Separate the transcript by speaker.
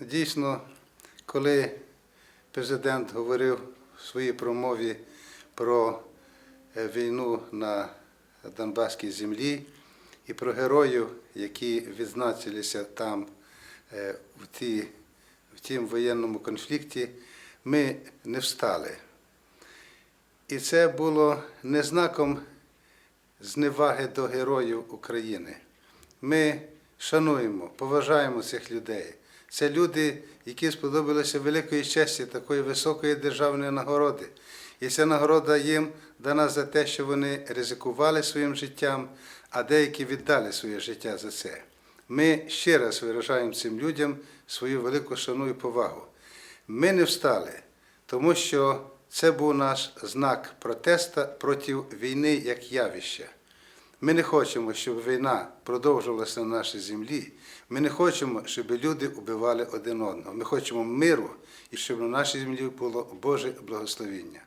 Speaker 1: Дійсно, коли президент говорив в своїй промові про е, війну на Донбаській землі і про героїв, які відзначилися там е, в, ті, в тім воєнному конфлікті, ми не встали. І це було не знаком зневаги до героїв України. Ми шануємо, поважаємо цих людей. Це люди, які сподобалися великої честі такої високої державної нагороди. І ця нагорода їм дана за те, що вони ризикували своїм життям, а деякі віддали своє життя за це. Ми ще раз виражаємо цим людям свою велику шану і повагу. Ми не встали, тому що це був наш знак протеста проти війни як явища. Ми не хочемо, щоб війна продовжувалася на нашій землі. Ми не хочемо, щоб люди убивали один одного. Ми хочемо миру і щоб на нашій землі було Боже благословіння.